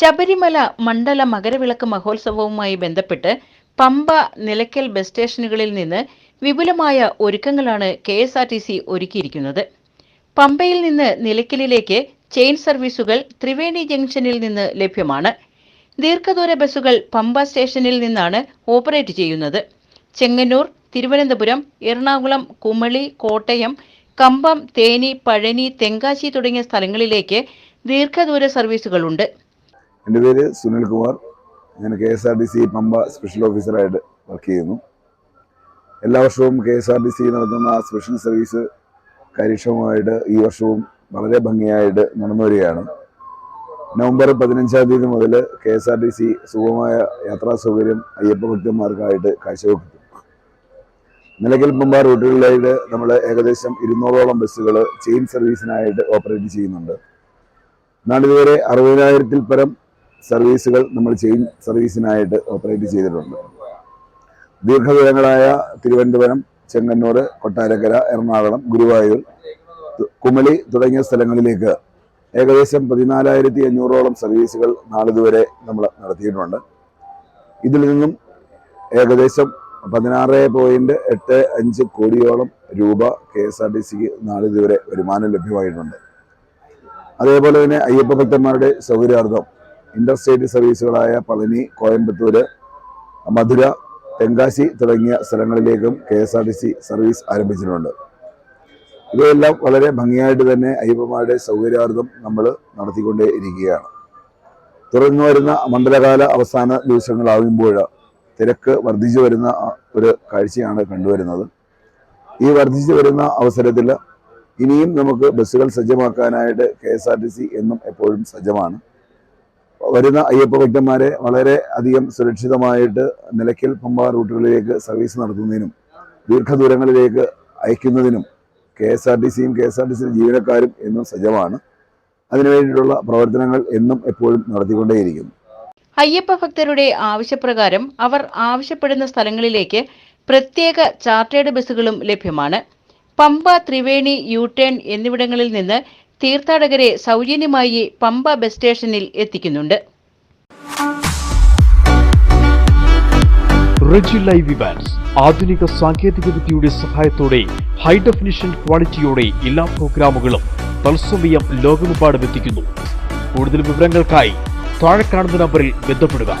ശബരിമല മണ്ഡല മകരവിളക്ക് മഹോത്സവവുമായി ബന്ധപ്പെട്ട് പമ്പ നിലയ്ക്കൽ ബസ് സ്റ്റേഷനുകളിൽ നിന്ന് വിപുലമായ ഒരുക്കങ്ങളാണ് K S R T C ഒരുക്കിയിരിക്കുന്നത്. പമ്പയിൽ നിന്ന് നിലയ്ക്കലിലേക്ക് ചെയിൻ സർവീസുകൾ ത്രിവേണി ജംഗ്ഷനിൽ നിന്ന് ലഭ്യമാണ്. ദീർഘദൂര ബസ്സുകൾ പമ്പ സ്റ്റേഷനിൽ നിന്നാണ് ഓപ്പറേറ്റ് ചെയ്യുന്നത്. ചെങ്ങന്നൂർ തിരുവനന്തപുരം എറണാകുളം കുമളി കോട്ടയം കമ്പം തേനി പഴനി തെങ്കാശി തുടങ്ങിയ സ്ഥലങ്ങളിലേക്ക് ദീർഘദൂര സർവീസുകളുണ്ട്. എന്റെ പേര് സുനിൽ കുമാർ. ഞാൻ K S R T C Pamba special ഓഫീസറായിട്ട് work ചെയ്യുന്നു. എല്ലാ വർഷവും K S R T C നടത്തുന്ന സ്പെഷ്യൽ സർവീസ് കാര്യക്ഷമമായിട്ട് ഈ വർഷവും വളരെ ഭംഗിയായിട്ട് നടന്നു വരികയാണ്. നവംബർ പതിനഞ്ചാം തീയതി മുതൽ K S R T C സുഗമമായ യാത്രാ സൗകര്യം അയ്യപ്പ ഭക്തന്മാർക്കായിട്ട് കാഴ്ചവെക്കും നിലയ്ക്കൽ പമ്പ റൂട്ടുകളിലായിട്ട് നമ്മൾ ഏകദേശം ഇരുന്നൂറോളം ബസ്സുകൾ ചെയിൻ സർവീസിനായിട്ട് ഓപ്പറേറ്റ് ചെയ്യുന്നുണ്ട്. നാളിതുവരെ അറുപതിനായിരത്തിൽ പരം സർവീസുകൾ നമ്മൾ ചെയിൻ സർവീസിനായിട്ട് ഓപ്പറേറ്റ് ചെയ്തിട്ടുണ്ട്. ദീർഘദൂരങ്ങളായ തിരുവനന്തപുരം ചെങ്ങന്നൂർ കൊട്ടാരക്കര എറണാകുളം ഗുരുവായൂർ കുമളി തുടങ്ങിയ സ്ഥലങ്ങളിലേക്ക് ഏകദേശം പതിനാലായിരത്തി അഞ്ഞൂറോളം സർവീസുകൾ നാളിതുവരെ നമ്മൾ നടത്തിയിട്ടുണ്ട്. ഇതിൽ നിന്നും ഏകദേശം പതിനാറ് പോയിന്റ് എട്ട് അഞ്ച് കോടിയോളം രൂപ കെ എസ് ആർ ടി സിക്ക് നാളിതുവരെ വരുമാനം ലഭ്യമായിട്ടുണ്ട്. അതേപോലെ തന്നെ അയ്യപ്പ ഭക്തന്മാരുടെ സൗകര്യാർത്ഥം ഇന്റർസ്റ്റേറ്റ് സർവീസുകളായ പളനി കോയമ്പത്തൂര് മധുര തെങ്കാശി തുടങ്ങിയ സ്ഥലങ്ങളിലേക്കും K S R T C service ആരംഭിച്ചിട്ടുണ്ട്. ഇവയെല്ലാം വളരെ ഭംഗിയായിട്ട് തന്നെ അയ്യപ്പന്മാരുടെ സൗകര്യാർത്ഥം നമ്മൾ നടത്തിക്കൊണ്ടേ ഇരിക്കുകയാണ്. തുറന്നു വരുന്ന മണ്ഡലകാല അവസാന ദിവസങ്ങളാകുമ്പോൾ തിരക്ക് വർദ്ധിച്ചു വരുന്ന ഒരു കാഴ്ചയാണ് കണ്ടുവരുന്നത്. ഈ വർദ്ധിച്ചു വരുന്ന അവസരത്തിൽ ഇനിയും നമുക്ക് ബസ്സുകൾ സജ്ജമാക്കാനായിട്ട് K S R T C എന്നും എപ്പോഴും സജ്ജമാണ്. വരുന്ന അയ്യപ്പ ഭക്തന്മാരെ വളരെ അധികം സുരക്ഷിതമായിട്ട് നിലയ്ക്കൽ പമ്പ റൂട്ടുകളിലേക്ക് സർവീസ് നടത്തുന്നതിനും ദീർഘദൂരങ്ങളിലേക്ക് അയക്കുന്നതിനും കെ എസ് ആർ ടി സിയും K S R T C ജീവനക്കാരും എന്നും സജ്ജമാണ് അതിനുവേണ്ടിയിട്ടുള്ള പ്രവർത്തനങ്ങൾ എന്നും എപ്പോഴും നടത്തിക്കൊണ്ടേയിരിക്കുന്നു. അയ്യപ്പ ഭക്തരുടെ ആവശ്യപ്രകാരം അവർ ആവശ്യപ്പെടുന്ന സ്ഥലങ്ങളിലേക്ക് പ്രത്യേക ചാർട്ടേഡ് ബസ്സുകളും ലഭ്യമാണ്. പമ്പ ത്രിവേണി യു ടേൺ എന്നിവിടങ്ങളിൽ നിന്ന് തീർത്ഥാടകരെ സൗജന്യമായി പമ്പ ബസ് സ്റ്റേഷനിൽ എത്തിക്കുന്നുണ്ട്. റെജി ലൈവ് ഇവാൻസ് ആധുനിക സാങ്കേതിക വിദ്യയുടെ സഹായത്തോടെ ഹൈ ഡെഫിനിഷൻ ക്വാളിറ്റിയോടെ എല്ലാ പ്രോഗ്രാമുകളും തത്സമയം ലോകമെമ്പാടും എത്തിക്കുന്നു. കൂടുതൽ വിവരങ്ങൾക്കായി താഴെ കാണുന്ന നമ്പറിൽ ബന്ധപ്പെടുക.